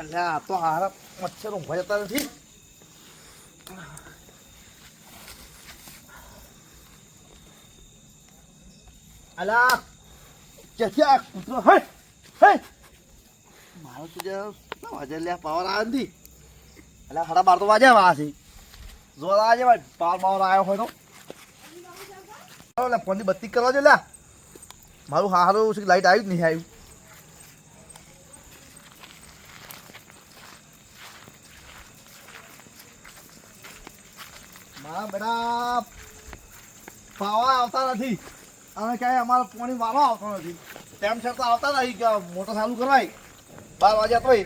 અલ્યા, આ તો હારા મચ્છર ઊંઘવા જતા નથી. અલા ક્યાંથી આ કૂતરો? હે હે. મારો તુજે જે કેટલા વાગે લ્યા, પાવર આવ્યો નથી. અલ્યા સાડા બાર તો વાજે વા છે. જોવા આજે ભાઈ, પાવર પાવર આવ્યો હોય તો. ફોનની બત્તી કરવા જો લ્યા. મારું હારું લાઈટ આવ્યું જ નહીં આવ્યું પાવા આવતા નથી. અને ક્યાંય અમારો પાણી વાળો આવતો નથી. તેમ છતાં આવતા નથી કે મોટર ચાલુ બાર વાગ્યા તોય.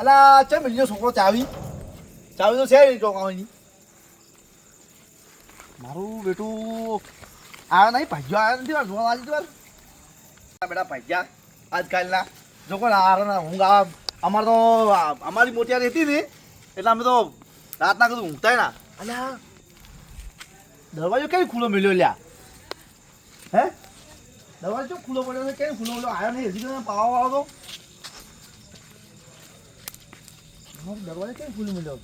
અલા ચમ બીજો છોકરો ચાવી? ચાવી તો છે ચોકાવાની મારું બેટું આવ્યો નહીં. ભાગ્યો આવ્યો નથી. જોવા વાળી વાર બેટા ભાગ્યા આજકાલના. જો કોઈ હારો ઊંઘ આવે. અમારે તો અમારી મોટી હતી ને. એટલે અમે તો રાતના કીધું ઊંઘતા ના. અલ્યા દરવાજો કેમ ખુલ્લો મળ્યો લ્યા? હે? દરવાજો ખુલ્લો પડ્યો છે? કેમ ખુલ્લો મળ્યો આવ્યો નહીં, હજી તમે પાવા વાળો તો. દરવાજો કેમ ખુલ્લો મળ્યો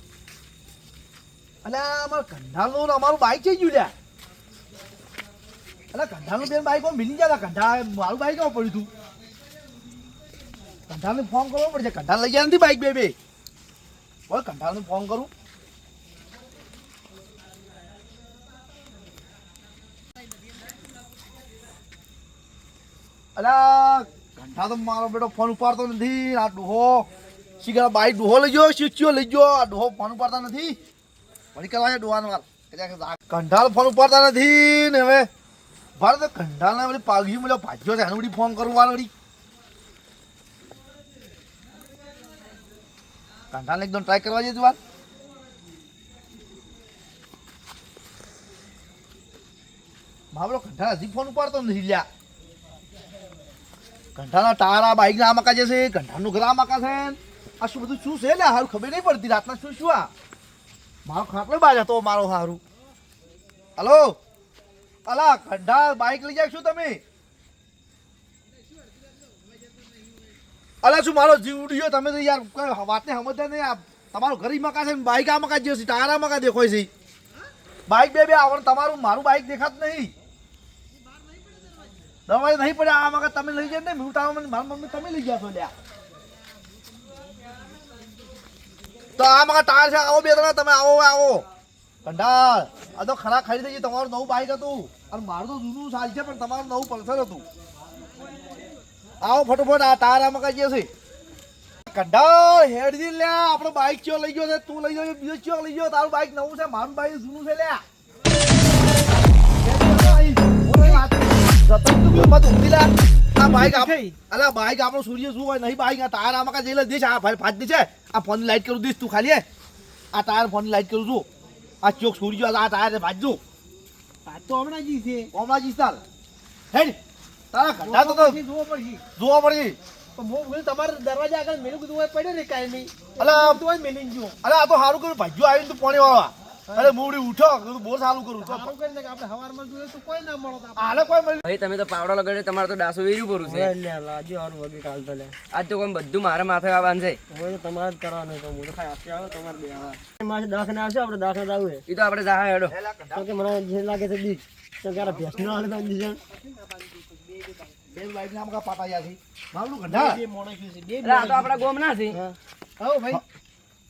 અલ્યા અમાર કંઢાલનું ને અમારું બાઈક થઈ ગયું લ્યા? અલ્યા કંઢાલનું બેન બાઈક મિલી ગયા કંઢા મારું બાઈક કેવું પડ્યું તું? કંઢાલને ફોન કરવો પડશે. કંઢાલ લઈ ગયા નથી બાઈક બે બે. બોલ કંઢાલને ફોન કરું. અલા, ઘંટા તો મારો બેટો ફોન ઉપાડતો નથી. આ ડોહો શીખા બાઈક ડોહો લઈ ગયો શીખ્યો લઈ ગયો. આ ડોહો ફોન ઉપાડતા નથી. વળી કરવા છે ડોહાનો વાર કંઠાળ ફોન ઉપાડતા નથી ને હવે. ભારત તો કંઠાળને વળી પાઘી મળ્યો ભાજ્યો છે એનું વળી ફોન કરું વાર વળી. કંઠાળને એકદમ ટ્રાય કરવા જઈએ વાર મારો કંઠાળ હજી ફોન ઉપાડતો નથી લ્યા. ઘંટાના તારા બાઈક ના મકા જશે ઘંટાનું ઘર મકા છે આ શું બધું શું છે ને હારું ખબર નહીં પડતી, રાતના શું શું આ? મારો ખાટલો બાજ હતો મારો હારું. હલો? અલા ઘંટા બાઈક લઈ જાય શું તમે? અલા, શું મારો જીવ ઉડ્યો તમે તો યાર કોઈ વાતને સમજતા નહીં. આ તમારું ઈ મકા છે બાઈક આ મકા જશે તારા મકા દેખાય છે. બાઈક બે બે આવડે તમારું મારું બાઈક દેખાત નહીં. દવાઈ નહીં પડે, આ વખત તમે લઈ જાય ને તારા મને મારી મમ્મી તમે લઈ ગયા છો લ્યા. તો આ મગર ટાયર છે, આવો બે ત્રણ, તમે આવો આવો. કંડાળ આ તો ખરા ખાઈ થઈ ગઈ તમારું નવું બાઈક હતું. અને મારું તો જૂનું સાલ છે, પણ તમારું નવું પલ્સર હતું. આવો ફટોફટ, આ ટાયર આ મગર જે છે. કંડાળ હેડજી, લ્યા, આપણો બાઈક ચો લઈ ગયો છે, તું લઈ ગયો બીજો ચો લઈ ગયો, તારું બાઈક નવું છે, મારું બાઈક જૂનું છે, લ્યા. આ બાઈક આપ- અલા બાઈક આપણો સૂર્ય શું હોય નહીં બાઈક આ ટાયર આમાં કાંઈ જઈ દેશ આ ભાઈ ફાટ છે આ ફોન લાઈટ કરું દઈશ તું ખાલી? આ ટાયર ફોન લાઈટ કરું છું આ ચોક સૂર્ય આ ટાયર ભાજજો આ તો હમણાં જ છે કોમલા જીસ્તાલ હેડ તારા ઘંટા તો જોવો પડશે જોવા પડશે તમારા દરવાજા આગળ મેલું કીધું પડ્યો ને કાંઈ નહીં અલા તો મેલીને જુઓ અરે આ તો સારું કર્યું ભાજ્યો આવ્યું તું પાણી વાળવા અરે મૂડી ઉઠો કીધું બહુ સારું કરું તો. સારું કરીને કે આપણે હવારમાં જોઈએ તો કોઈ ના મળો આલે કોઈ મળી. ભાઈ તમે તો પાવડા લગાડે તમારે તો ડાસો વેર્યું પડું છે. આજ તો કોઈ બધું મારા માથે આવવાનું છે એ તો આપણે જાહા હેડો. તો કે મને જે લાગે છે બીક તો કે ભેંસ નો હાલે તો બીજા બે બાઈક નામ કા પાટા યાથી મારું ઘંટા બે માણસો છે, બે આ તો આપણા ગોમ ના છે હઉ ભાઈ.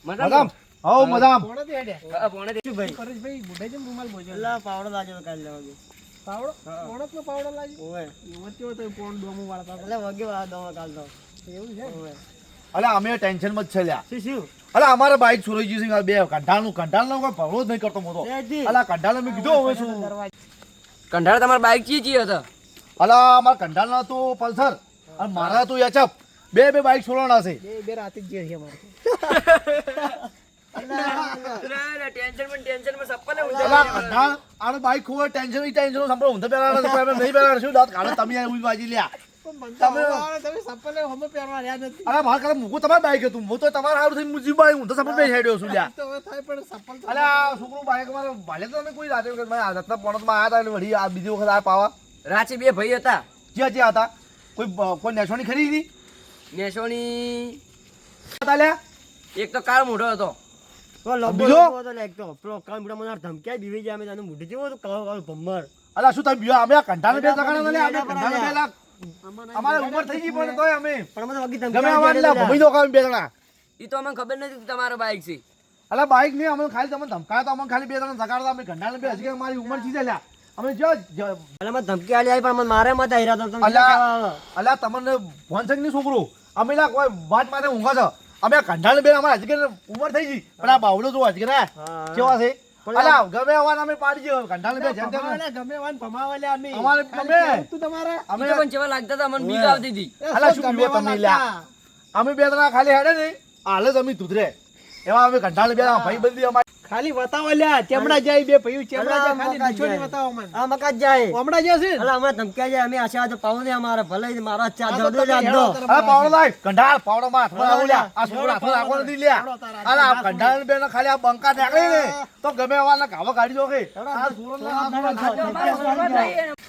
મજામાં? મદામ હો. મદામ મોણો થી હેડ્યા. હા, પોણે દે. પરેશભાઈ, બુઢાઈ જેમ રૂમાલ લા પાવડો? મોણસનો પાવડો? લાગ્યો? એવો કેવો તો પોણ ડોમો વાળતા તો. એવું છે? અલે અમે ટેન્શનમાં જ છે લ્યા. અલે અમારા બાઈક છોરાઈ સિંહ છે બે કંટાળનું કંટાળનો કોઈ ભરવો જ નહીં કરતો મોટો. અલા કંઢાળ મેં કીધું હવે શું? કંઢાળ તમારા બાઈક ચી ચી હતો અલા અમારા કંઢાળના તો પલ્સર અને મારા તો એચઅપ બે બે બાઈક છોડવાના છે. બે બે રાતે જ જે છે અમારે. બાઈક ટેન્શન ટેન્શન ઊંધા નહીં પહેલા શું દાંત કાઢો તમે બાજી લ્યા મારા કરે મૂકું તમારે બાઈક હતું હું તો તમારે સારું થઈ મુજી બાઈક હું તો સપોર્ટ બે હેડ્યો છું તો- છોકરું બાઈક મારો ભાલે તો તમે કોઈ રાતે મારા હાથના પોણતમાં હતા અને વળી આ બીજી વખત આ પાવા રાચી બે ભાઈ હતા. ક્યાં જ્યાં હતા? કોઈ કોઈ નેસોની ખરીદી? નેસોની એક તો કાળ મોઢો હતો. બીજો? લંબો હતો ને એક તો પેલો કામ મને ધમક્યા બીવી જાય અમે તને મોઢે જેવો તો કાળો કાળો અલા શું તમે બીવા અમે આ કંટાળે બે જગાના ને અમે એના બે લાખ. અમારે ઉંમર થઈ ગઈ પણ તોય અમે. પણ મને વગી ગમે અમારે લા ભમી દો કામ બે જણા. એ તો અમને ખબર નથી તમારો બાઈક છે. અલા બાઈક નહીં અમે ખાલી તમે ધમકાયા અમને અમે ખાલી બે જણા ધકાડતા અમે કંટાળે બે હજી મારી અમારી ઉંમર થઈ જાય અમે જો એટલે મને ધમકી આલી આવી પણ મને મારે મત આયરા તો અલ્યા અલા. આવો? અલા તમને ફોન છે કે નહીં છોકરો? અમે લા કોઈ વાત માટે ઊંઘો છો. અમે આ બેન બે અમારે કે ઉંમર થઈ ગઈ. પણ આ બાવડો જો હા. કેવા છે? અલા ગમે અમે પાડી ગયો કંટાળે બે જેમ તેમ અમારે ગમે. અમે તો પણ જેવા લાગતા હતા મને બીક આવતી હતી. અલા શું પીવો તમે લ્યા? અમે બે ત્રણ ખાલી હેડે ને. હાલે જ અમે ધૂતરે એવા અમે કંટાળે બે ભાઈ બંધી અમારી ખાલી બતાવો લ્યા. ચેમડા જાય બે ભયું ચેમડા જાય ખાલી નાચો ની બતાવો મને. આ મકા જાય. હમણાં જાય છે? અલા અમે ધમક્યા જાય. અમે આશા તો પાઉં ને અમારે. ભલે મારા ચા આ તો જડો તમે જાત હેડો દો તરફ અરે પાવડો લાય. કંઢાળ પાવડો માં હાથમાં આવું લ્યા. આ છોકરા હાથમાં હેડો, નથી લ્યા. અલા આ કંટાળ બે ખાલી આ બંકા નીકળી ને તો ગમે વાલા કાવા કાઢી દો કે. આ ના આ ના. છોકરો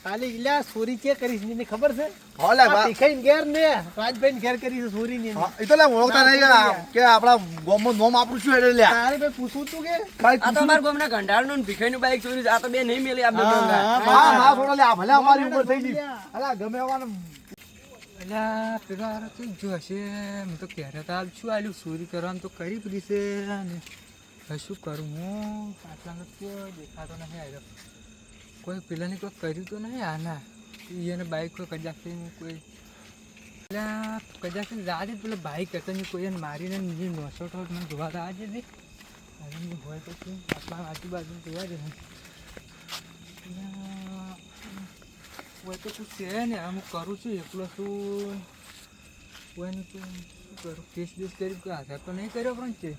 ખાલી ઈલા સોરી કે કરીશની ખબર છે? બા. ઘેર ને રાજભાઈ ને ઘેર કરી છે સોરી ની એ તો લે ઓળખતા નહીં કે આપડા ગામમાં નોમ આપણું શું એટલે લ્યા? તારે ભાઈ પૂછવું તું કે? આ તો અમારા ગામના કંટાળનું ને ભીખાઈનું બાઈક ચોર્યું આ તો બે નહીં મેલી આ બે ડોંગા. હા ના છોડો લ્યા ભલે અમારી ઉંમર થઈ ગઈ. અલા ગમે એવાના અલ્યા પેલો હારો તો જો હશે મેં તો કહેતા હતા શું આલ્યું ચોરી કરવાનું તો કરી પડી છે ને. શું કરું હું? પાછળનો કોઈ દેખાતો નહીં આવ્યો. કોઈ પેલાને કોઈ કર્યું તો નહીં? આના એને બાઈક કોઈ કજાકથી કોઈ. પેલા કજાકથી રાતે પેલા બાઈક હતો ને કોઈ એને મારીને નોસો મને જોવા તો આજે જ હોય તો શું? આટલા આજુબાજુ જોવા જ હોય તો શું છે ને હું કરું છું એકલો શું કોઈને તો શું કરું? કેસ બેસ કરી આધાર તો નહીં કર્યો પણ છે.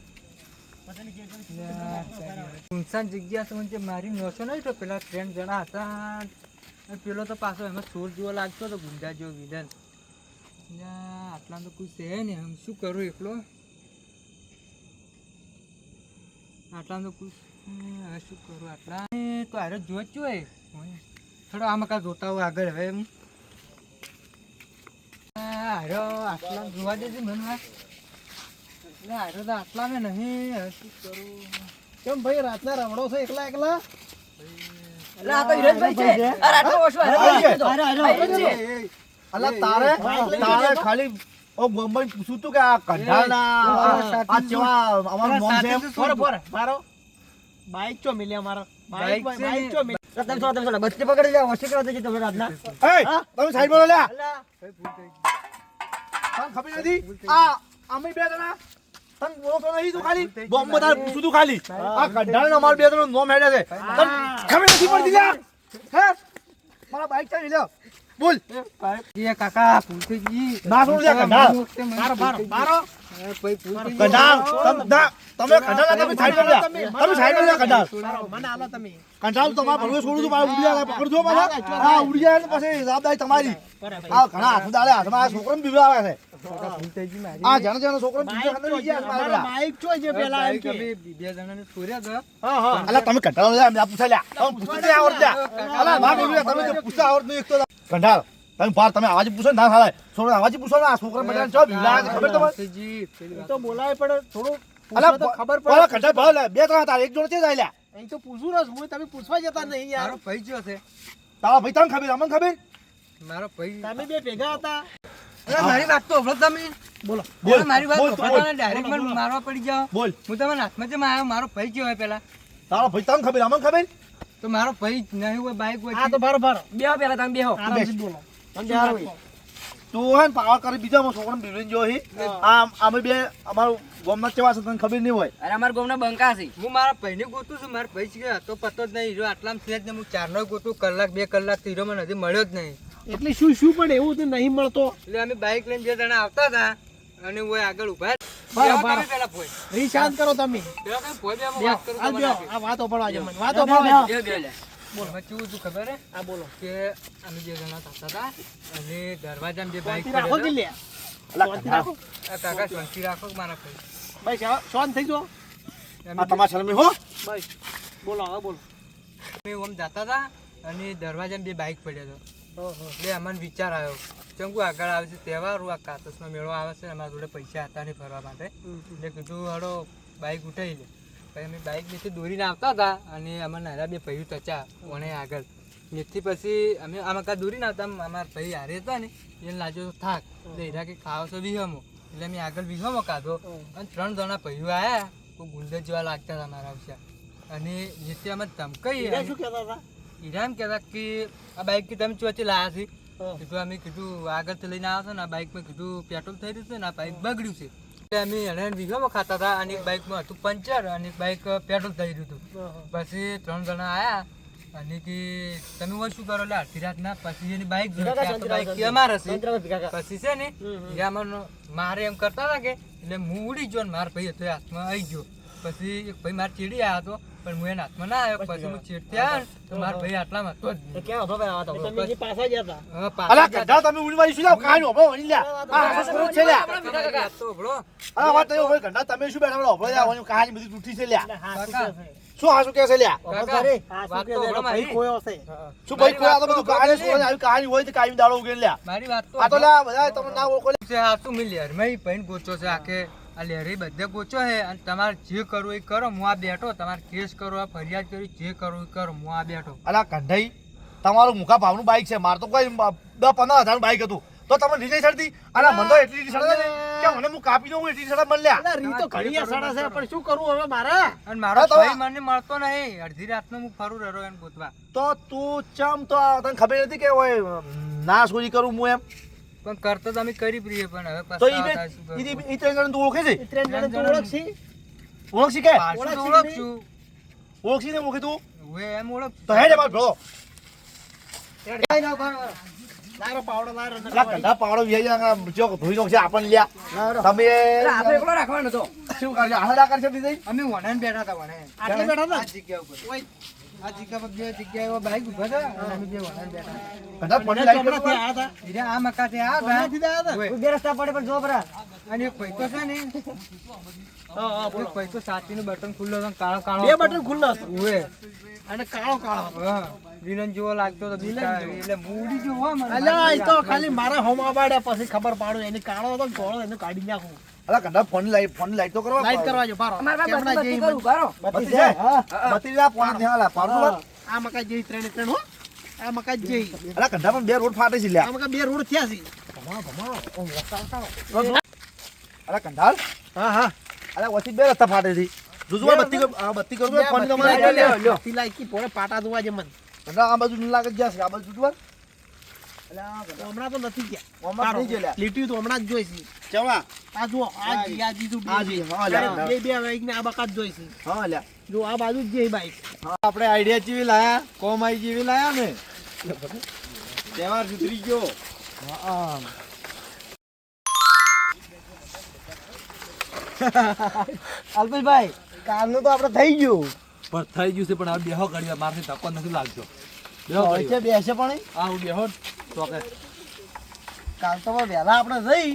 સુનસાન જગ્યા છે જે મારી નોશો નહીં તો પેલા ત્રણ જણા હતા. પેલો તો પાછો એમાં સોર જેવો લાગતો હતો ગુંડા જેવો વિલન આટલા તો કોઈ છે ને હું શું કરું એકલો? આટલા તો હવે શું કરું આટલા તો હારે જોઈ જ હોય થોડો આમાં કાં જોતા હોય આગળ હવે એમ હારો આટલા જોવા દેજે મને એટલે હારો તો આટલા મેં નહીં હવે શું કરું કેમ ભાઈ રાતના રમડો છે એકલા એકલા. અલા તારે તારે ખાલી ઓ બોમ્બઈ પૂછ્યું તું કે આ કંટાળના આ કેવા અમારું નોમ છે? ફોર ફોર મારો? બાઈક ચો મિલ્યા મારો? બાઈક બાઈક છે. ચો મિલ્યા? તમે થોડા તમે થોડા બત્તી પકડી લે વસ્તુ કરવા દેજો તમે રાતના. એય, તમે સાઈડ બોલો અલા, તને ખબર નથી? આ અમે બે જણા. તને બોલતો નહીં તું ખાલી. બોમ્બ તારે પૂછ્યું તું ખાલી. આ કંટાળને અમાર બે જણા નોમ હેડે છે. તને ખબર નથી પડતી લ્યા. હે? મારા બાઈક ચાલી લ્યો. બોલ. એ કાકા ભૂલ થઈ ગઈ ના છોડ લ્યા કંટાળ મારો મારો મારો કંટાળ તમ- તમે કંટાળ તમે સાઈડ બોલો તમે સાઈડ બોલો લ્યા મને આલો તમે. કંટાળ તો તમારા ભરવે છોડું છું મારે ઉડી જાય પકડજો પાછા. હા ઉડી જાય પછી જવાબદારી તમારી. આ ઘણા હાથ દાડે હાથમાં આ છોકરાને બીવડાવે છે. આ જાણે જાણે છોકરો બીજો અંદર લઈ ગયા મારા મારો પેલા. બાઈક પેલા એમ કે. બે જણાને છોડ્યા હતા હા હા. અલા તમે કંટાળો લ્યા, મેં પૂછા લ્યા. તમે પૂછતા જ આવડત. અલા ના બોલ્યું તમે જો પૂછતા આવડત નહીં એક તો કંટાળ. તમે બાર તમે આવાજી પૂછો ના થાય. છોકરો આવાજી પૂછો ના છોકરા બધા છો ખબર. તો બોલાય પડે થોડું અલા ખબર પડે. કંટાળ ભાવ લે બે ત્રણ હતા એક જોડે છે અહીં તો પૂછું રસ હું તમે પૂછવા જતા નહીં યાર. ભાઈ જો છે. તારા ભાઈ તમને ખબર અમને ખબર? મારો ભાઈ તમે બે ભેગા હતા. અરે મારી વાત તો તમે બોલો. બોલો. મારી વાત તમે ડાયરેક્ટ મને મારવા પડી જાઓ. બોલ. હું તમને હાથમાં જેમ આવ્યો મારો ભાઈ કયો હોય પેલા તારો ભાઈ તમને ખબર અમને ખબર? તો મારો ભાઈ નહીં હોય બાઈક હોય હા તો ભારો બારો બેહો પેલા તમે બેહો બોલો. તમે હારો. તું હે ને પાવર કરી બીજા છોકરાને બીવડીને જો હી. આ અમે બે અમારું ગોમના કેવા છે તને ખબર નહીં હોય? અરે અમારા ગોમના બંકા છે. હું મારા ભાઈને ગોતું છું મારા ભાઈ છે તો પતો જ નહીં. હીરો આટલામાં છે જ નહીં હું ચારનો ગોતું કલાક બે કલાક હીરો મને હજી મળ્યો જ નહીં. એટલે શું શું પણ એવું તો નહીં મળતો. એટલે અમે બાઈક લઈને બે જણા આવતા હતા અને હું આગળ ઊભા કરો તમે. આ વાતો પડવા મને. વાતો પડવા કેવું હતું ખબર? હે આ બોલો. કે અમે જણા થતા હતા અને દરવાજામાં જે રાખો કે લે અલા શાંતિ કંટાળ. રાખો. કાકા શાંતિ રાખો મારા ભાઈ? ભાઈ શાંત થઈ જાઓ. આ તમારા શરમી હો. ભાઈ બોલો હવે બોલો. અમે ઓમ જતા હતા અને દરવાજામાં બે બાઈક પડ્યા હતો. એટલે અમને વિચાર આવ્યો. કેમ કે આગળ આવે છે તહેવાર આ કાતસનો મેળો આવે છે અમારા જોડે પૈસા હતા નહીં ફરવા માટે. એટલે કીધું હડો બાઇક ઉઠાવી લે. પછી અમે બાઇક નીચે દોરીને આવતા હતા અને અમારા નાના બે ભાઈઓ ટચા ઓણે આગળ. એથી પછી અમે આમાં કાં દોરીને આવતા અમારા ભાઈ હારે હતા ને એને લાગ્યો થાક એટલે એરા કે ખાવ છો વિહમો. એટલે અમે આગળ વિહમો કાઢો. અને ત્રણ જણા ભાઈઓ આવ્યા કોઈ ગુંડર જેવા લાગતા હતા મારા વિશે અને જેથી અમે ધમકાઈ શું કહેતા હતા? ઈરા એમ કહેતા કે આ બાઇક કે તમે ચોચી લાયા છે. કીધું અમે કીધું આગળથી લઈને આવ્યા છો ને આ બાઇકમાં કીધું પેટ્રોલ થઈ રહ્યું છે ને આ બાઇક બગડ્યું છે. એટલે અમે એને વિઘામાં ખાતા હતા અને એક બાઇકમાં હતું પંચર અને એક બાઇક પેટ્રોલ થઈ રહ્યું હતું. પછી ત્રણ જણા આયા અને કે તમે હોય શું કરો? એટલે અડધી રાતના પછી એની બાઇક બાઈક કે આ બાઇક કે અમારે છે. પછી છે ને એ મારે એમ કરતા હતા કે એટલે હું ઉડી ગયો ને મારા ભાઈ હતો હાથમાં આવી ગયો. પછી એક ભાઈ મારે ચીડી આવ્યો હતો પણ હું એના હાથમાં ના આવ્યો પછી હું ચીડતી તો મારા ભાઈ આટલામાં તો ક્યાં ઊભો ભાઈ આવા તો? તમે જે પાછા ગયા હતા. હવે અલા ગઢા તમે ઉડવાઈ શું લાવ કાઈ ઊભો વળી લ્યા. આ હાસ કરો છે લ્યા. તો ઊભો અલા વાત તો હોય ગઢા તમે શું બેઠા ઊભો લ્યા કહાની બધી તૂટી છે લ્યા. શું હાસુ કે છે લ્યા? વાત કહે તો છે? એનો ભાઈ કોયો છે. શું ભાઈ કોયો આ તો બધું કાને શું આવી કહાની હોય તો કાઈ દાડો ઉગે લ્યા. મારી વાત તો આ તો લ્યા બધા તમે ના ઓળખો છે શું મિલ યાર મેં પૈન ગોચો છે આખે. આ લેરી બધે ગોચો હે અને તમારે જે કરવું એ કરો હું આ બેઠો તમારે કેસ કરો ફરિયાદ કરી જે કરવું એ કરો હું આ બેઠો. અલા કંઢાઈ તમારું મુખા ભાવનું બાઇક છે માર તો કોઈ દસ પંદર હજારનું બાઈક હતું. તો તમે નીચે સડતી અને મને તો એટલી એટલી સડે કે મને હું કાપી દઉં એટલી સડા મળી લ્યા અલા, રીત તો ઘણી સડા છે, પણ શું કરવું હવે મારે? અને મારો તો ભાઈ મને મળતો નહીં. અડધી રાતનો હું ફરું રહ્યો એને ગોતવા. તો તું ચમ તો આ તને ખબર નથી કે ઓય ના ચોરી કરું હું એમ? પણ કરતા તો અમે કરી પ્રિય પણ હવે તો ઈ ઈ ત્રણ જણ તું ઓળખે છે? ત્રણ જણે તું ઓળખશી? ઓળખી કે? ઓળખશું ઓળખશી. ને ઓળખે તું? હવે એમ ઓળખ. તો હેડે માર ભળો. લારો પાવડો લારો ને અલા પાવડો વિહાઈ જો ધોઈ નો છે આપણને લ્યા. તમે આપણે એકલો રાખવાનો તો. શું કરજો? આહડા કરશે દીદી અમે વણાને બેઠા હતા વણે આટલે બેઠા હતા? જગ્યા ઉપર. આ જગ્યા પર બે જગ્યાએ બાઈક ઊભા હતા અને અમે બે વણાને બેઠા હતા. કંઢા લાઈટ ચોપડાથી આયા હતા. હીરા આ મકાતે આ ચોપડાથી જ આયા હતા. બે રસ્તા પડે પણ જો અને એક પૈસો છે ને હા, હા, બોલો. બટન ખુલ્લો હતો કાળો કાળો બે. બટન ખુલ્લા હતા. ઓવે. અને કાળો કાળો હા. વિલન જેવો લાગતો તો. એટલે મૂડી હો મને. એ તો ખાલી મારા હોમા બાડ્યા પછી ખબર પાડું એની કાળો હતો એને કાઢી નાખું અલા કંડા ફોન લાઈટ ફોન લાઈટ તો કરવા લાઈટ કરવા જો પારો અમારા બાપ બત્તી કરું કરો બત્તી છે? બત્તી લા ફોન ધ્યાન લા પાડું આ મકાઈ જેવી ત્રણ ત્રણ હો. આ મકાઈ જેવી અલા કંઢા પણ બે રોડ ફાટે છે લ્યા. આ મકાઈ બે રોડ થયા છે. અલા કંઢાલ હા હા. અલા વચ્ચે બે રસ્તા ફાટે છે. જોજો બત્તી આ બત્તી કરું ફોન તમારે લ્યો, લ્યો, બત્તી લાયકી પોળે પાટા જોવા જે મન. કંઢા આ બાજુ ન લાગે જ્યાં છે. આ બાજુ જોવા હમણાં તો નથી ગયા. લીટી તો હમણાં જ જોઈશી ચવડા આ જુઓ આ જી, આ જીજુ આ જી, હા, બે બે બાઈક ને આ બકાત જોઈશી હા લ્યા જો આ બાજુ જ જે બાઈક. આપણે આઈડિયા જેવી લાયા કોમાઈ જેવી લાયા ને. તહેવાર સુધરી ગયો. અલ્પેશભાઈ કાલનું તો આપણે થઈ ગયું. પણ થઈ ગયું છે પણ આ બેહો કરી મારથી ધક્કો નથી લાગતો. બેસે પણ આ હું બેહો તો કાલ તો વહેલા આપણે જઈ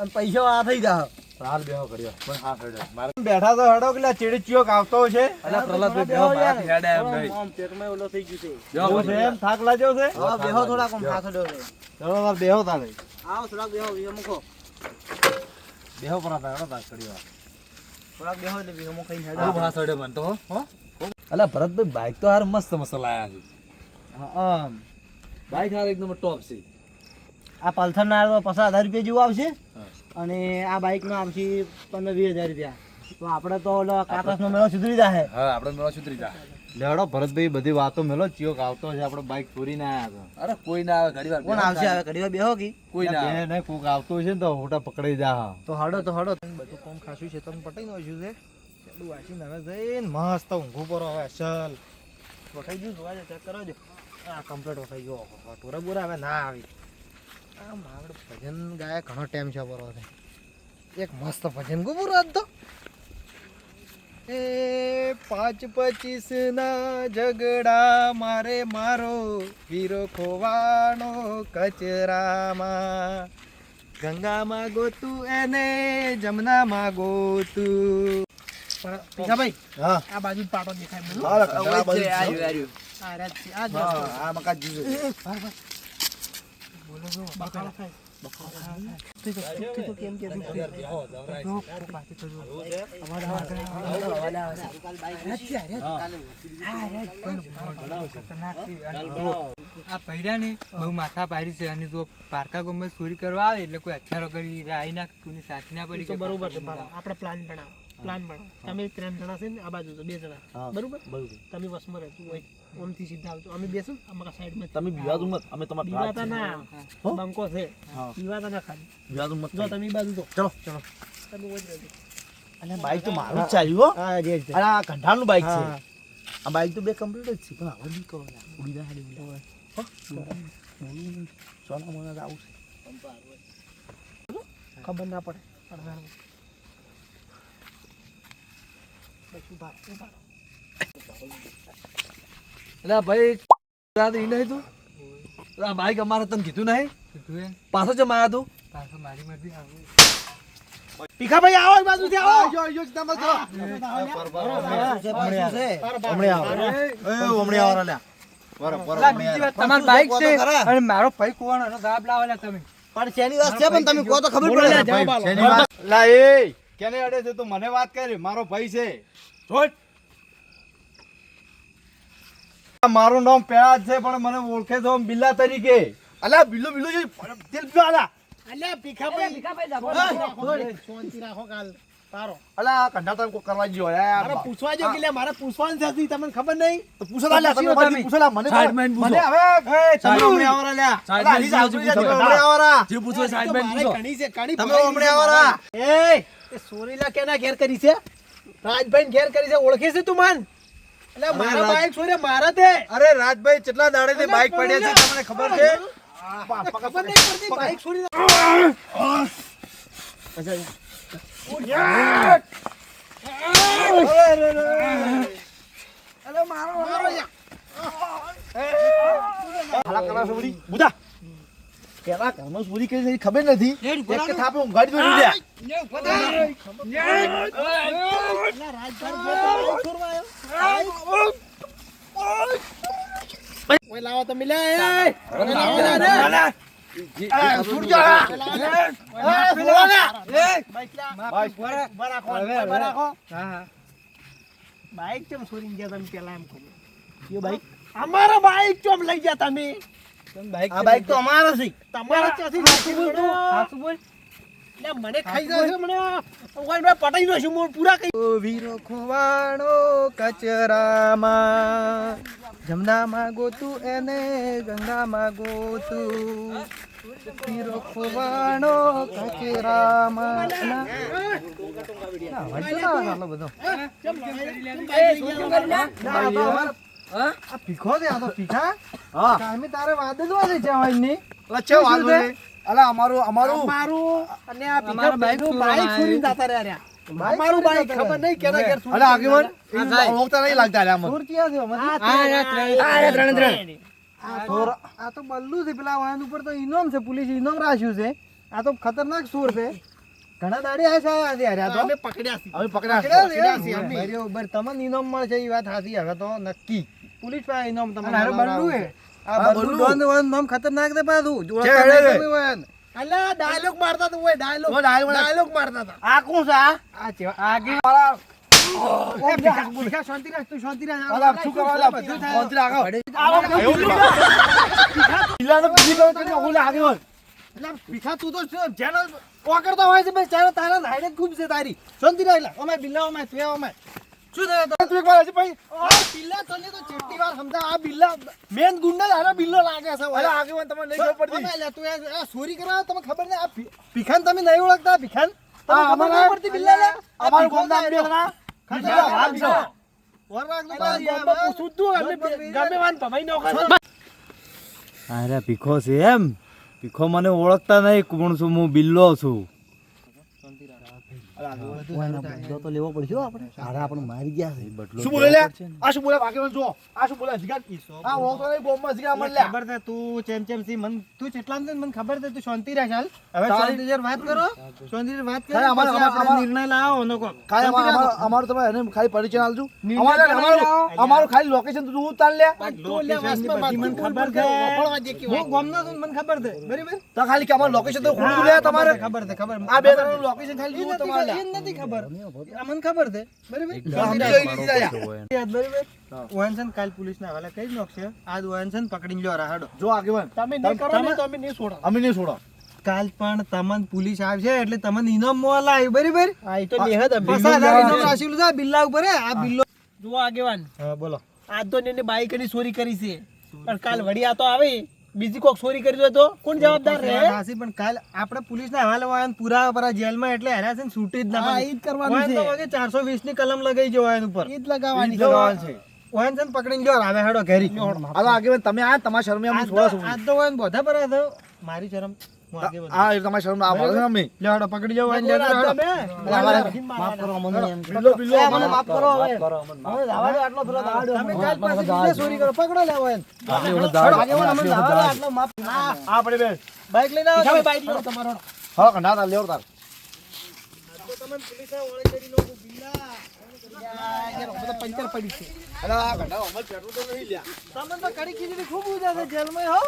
અને પૈસા આ થઈ જા હાલ બેહો કર્યો. પણ હા કર્યો. મારે બેઠા તો હડો કે ચીડી ચિયોક આવતો છે અલા પ્રહલાદભાઈ બેહો મારાથી હેડે એમ નહીં. પેટમાં ઓલો થઈ ગયું છે. બેહો છે એમ થાક લાગ્યો છે? હા બેહો થોડા કોમ ફાસડ્યો છે. ચલો તાર બેહો તારે. આવો થોડાક બેહો વિહો મૂકો બેહો પર હતા હેડો તાર કર્યો. થોડાક બેહો એટલે વિહો મૂકો ખાઈને બહુ હેડો. મન તો હો. અલા ભરતભાઈ બાઈક તો હાર મસ્ત મસ્ત લાયા છે. હા બાઈક હાર એકદમ ટોપ છે. આ પલ્સર ના પચાસ હજાર રૂપિયા જેવું આવશે. અને આ બાઇક નો આવશે પંદર વીસ હજાર રૂપિયા. તો આપણે તો ઓલો કાકાસ નો મેળો સુધરી જાય હા આપણે મેળો સુધરી જા લેડો ભરતભાઈ બધી વાતો મેલો ચિયો આવતો છે આપણે બાઈક આવ્યા આયા અરે કોઈ ના આવે ઘડીવાર કોણ આવશે આવે ઘડીવાર બેહો કી? કોઈ ના આવે. નહીં કોક આવતો છે ને તો હોટા પકડાઈ જા તો હડો તો હડો. બધું કોમ ખાસું છે તમે પટાઈ નો છે? ચાલુ વાંચીને હવે જઈને મસ્ત ઊંઘું પર હવે ચાલ. પટાઈ ગયું જોવા ચેક કરો જો આ કમ્પ્લીટ વખાઈ ગયો. ટોરા બોરા હવે ના આવી. આ માગડ ભજન ગાય ઘણો ટાઈમ છે બરો એક મસ્ત ભજન ગો પૂરો હતો એ પાંચ પચીસ ના ઝઘડા મારે મારો વીરો ખોવાનો કચરામાં. ગંગામાં ગોતું એને, જમનામાં ગોતું. પીછાભાઈ હા આ બાજુ પાટો દેખાય બાજુ આર્યું આ રાત છે આ જ હા વસ્તુ. આ મકા જીવે એ, ભાઈ, ભાઈ. બકાળો થાય. તો જો, તો જો કેમ કે જો, જો, પાછી તો જો. અવાજ આવે છે. આ પૈડાને બહુ માથા પાડી છે અને જો પારકા ગમે ચોરી કરવા આવે એટલે કોઈ હથિયારો કરી આવી ના કોની સાથે ના પડી બરોબર છે આપડે આપણે પ્લાન બનાવો પ્લાન બનાવો તમે ત્રણ જણા છે ને આ બાજુ તો બે જણા. બરોબર? તમે વસમાં રહેતું હોય ઓમથી સીધા આવજો. અમે બેસું અમારા સાઈડમાં તમે બીવાતું મત અમે તમારા દીવાતા ના બંકો છે. દીવાતા ના ખાલી. બીવાતું મત જો તમે બાજુ તો. ચલો ચલો. તમે ઓજ રહેજો. અને બાઈક તો મારું જ ચાલ્યું હો. હા જે જ. આ કંઠાળનું બાઈક છે. આ બાઈક તો બે કમ્પ્લીટ જ છે. પણ હવે નહીં કહો ઉડી ના હાલી ઉડી હો? સોના મોના આવું છે ખબર ના પડે અડધાનું. બસ ઊભા રહો, ઊભા રહો. એટલે ભાઈ નહીં તું? આ બાઈક અમારે તને કીધું નહીં? પાછો જમ આવ્યા તું. પાછો મારી મરજી આવું. ભીખાભાઈ આવો એ બાજુથી આવો. હમણાં આવો. અલા, બીજી વાત તમારી બાઈક છે. અને મારો ભાઈ કોણ જવાબ લાવેલા તમે. પણ શેની વાત છે? પણ તમે કહો તો ખબર પડે? લા એ. કેને અડે છે તું મને વાત કરી મારો ભાઈ છે. મારું નામ પેલા જ છે પણ મને ઓળખે તો બિલ્લા તરીકે. અલા બિલ્લો બિલ્લો જે તેલ પીવા આલા. અલ્યા ભીખાભાઈ. શાંતિ શાંતિ રાખો કાલ. તારો. અલા આ તમે કોઈ કરવા જ્યો યાર મારે પૂછવા જો કે મારે પૂછવાનું છે તમને ખબર નહીં? તો પૂછો તમે મને પૂછો. મને હવે તમે લ્યા. જા, પૂછો સાઈડ પૂછો. છે, તમે એ સોરીલા કેના ઘેર કરી છે? રાજભાઈ ઘેર કરી છે ઓળખે છે તું માન? એટલે મારા બાઈક છોરે મારા તે અરે રાજભાઈ કેટલા દાડે થી બાઈક પડ્યા છે તમને ખબર છે? ખબર નહીં પડતી બાઈક છોડી ખબર નથી લાવો તમે લે બાઈક. Bike bike? બાઈક ચમ લઈ ગયા તમે આ બાઈક દીધું. લે, મને ખાઈ જશે મને મેં પટાઈ દો છું પૂરા કઈ વીરો ખુવાણો કચરામાં જમનામાં તું એને ગંગા માગો તું કચરામાં ના, ના, ના આટલો બધો. ના, આ છે, આ તો ભીખા. હા તારે વાત જ હોય છે જવાનની. અલા, ચેવો શું છે? બોલે? અલા અમારું અમારું અમારું અને આ અમારા બાઈક બાઈક છોડીને જતા રહ્યા રહ્યા. બાઈક અમારું બાઈક છોડીને ખબર નહીં કેના ઘેર છોડીને આગેવાન ઓળખતા નહીં લાગતા અલ્યા અમને. સુર છે આ તો બલ્લુ છે પેલા વાહન ઉપર તો ઇનામ છે પોલીસ ઇનામ રાખ્યું છે. આ તો ખતરનાક સુર છે. ઘણા દાડે આ છે આ છે આ તો અમે પકડ્યા છે. અમે પકડ્યા છે. પકડ્યા બરોબર તમને ઇનામ મળશે એ વાત સાચી હવે તો નક્કી. પોલીસ પાસે ઇનામ તમને બલ્લુ હે? આ બલ્લુ બલ્લુ. ડોન નામ ખતરનાક છે પાછું. જોડતા હેડે, નહીં હેડે. તમે વાહન. અલા ડાયલોગ મારતા તું હોય ડાયલોગ. ડાયલોગ મારતા હતા આ કોણ છે આ? આ છે આગે શાંતિ રાખ તું શાંતિ રાખ શું કરવા બધું થાય. અંતરે આગળ. એવું છે. પીલાને બીજી ગયો તો ઓલો આગેવાન. એટલે ભીખા તું તો જેનો પકડતો હોય છે ભાઈ તારા ખૂબ છે તારી શાંતિ રાખ લે ઓમાય બિલ્લા ઓમાય તું ઓમાય શું થયું? તો તું એક વાર હજી ભાઈ. આ બિલ્લા તને તો જેટલી વાર સમજા આ બિલ્લા મેન ગુંડા જ બિલ્લો લાગે છે અલા, આગેવાન તમને નહીં ખબર પડતી. ઓમાય લે તું આ- ચોરી કરવા તમને ખબર નહીં. આ ભીખાન તમે નહીં ઓળખતા ભીખાન? તમે ખબર નહીં પડતી બિલ્લા લે? અમારું ગામે અરે ભીખો છે એમ. ભીખો મને ઓળખતા નહીં. કોણ છું? હું બિલ્લો છું. શું બોલે આ શું બોલે? આગેવાન જો આ શું બોલે? હજી કાંઈ? આ ઓળખતો નહીં, બોમ્બમાં હજી કાંઈ મને ખબર છે તું ચેમ ચેમ સી મન તું ચેટલામ ને મને ખબર છે તું શાંતિ રાખ હાલ. હવે શાંતિ જર વાત કરો. શાંતિથી વાત કરી. ખાલી અમારે- પછી આપણે અમારે- નિર્ણય લાવો. ખાલી અમારે અમારે- અમારું તમે એને ખાલી પરિચય આલજો અમારે અમારું અમારું ખાલી લોકેશન તું હું તાર લે મને ખબર છે. હું ગામનો છું મને ખબર છે. બરાબર? તો ખાલી કે અમારું લોકેશન તો લે તમારે. ખબર છે ખબર આ બે લોકેશન ખાલી તમારે. એ નથી ખબર. આ ખબર છે. બરાબર. યાદ બરાબર? કાલ પોલીસના હવાલે કરી જ નાખશે. આજ ઓહનસન પકડીને લ્યો રાહાડો. જો આગેવાન તમે નહીં કરો ને તો નહીં છોડો અમે નહીં છોડો કાલ પણ તમને પોલીસ આવશે એટલે તમને ઇનામ મોલ આવ્યું બરાબર? હા એ તો નિહત ઇનામ રાખેલું છે બિલ્લા ઉપર આ બિલ્લો. જુઓ આગેવાન. હા બોલો. આજ તો એને બાઈકની ચોરી કરી છે. પણ કાલ વડિયા તો આવે. બીજી કોક ચોરી કરી હોય તો કોણ જવાબદાર રહે હાસી પણ કાલ આપણે પોલીસના હવાલે વાળાને પૂરા પરા જેલમાં એટલે હેરા છે ને છૂટી જ ના હા. ઈ જ કરવાનું છે. વાગે 420 ની કલમ લગાઈ જો વાહન ઉપર ઈ જ લગાવવાની છે. વાહન છે પકડીને જો આવે હેડો ઘેરી હાલો આગે તમે આ તમારા શરમે આજ છોડો આ તો વાહન બોધા પર. મારી શરમ હું એ તમારા શરમ આ અમે પકડી હેડો. માફ કરો એમ. મને માફ કરો હવે. હવે જવા આટલો પેલો દાડો. તમે કાલ પાછી બીજે ચોરી કરો પકડો લે વાહન. હેડો, આગેવાન અમને જવા દો, આટલો માફ. આ પડે બેન બાઈક લઈને આવો તમે. બાઈક લો તમારો હા કંડા તાર લેવો તાર તો તમને પોલીસે ઓળખી કરી બિલ્લા. પંચર પડી છે અલા આ કંડા અમાર પેટ્રોલ તો નહીં લ્યા તમને તો કડી ખીચડી ખૂબ ઉજા છે જેલમાં હો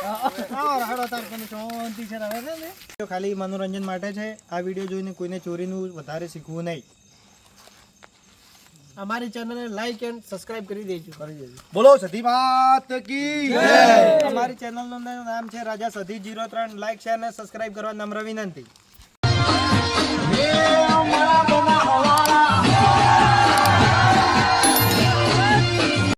આવો રાડો તાર તમે શાંતિ છે હવે ને તો ખાલી મનોરંજન માટે છે. આ વીડિયો જોઈને કોઈને ચોરીનું વધારે શીખવું નહીં. અમારી ચેનલને લાઈક એન્ડ સબસ્ક્રાઇબ કરી દેજો. કરી દેજો. બોલો સધી વાત કી અમારી ચેનલનું નામ છે રાજા સધી જીરો ત્રણ. લાઈક શેર અને સબસ્ક્રાઇબ કરવા નમ્ર વિનંતી. જય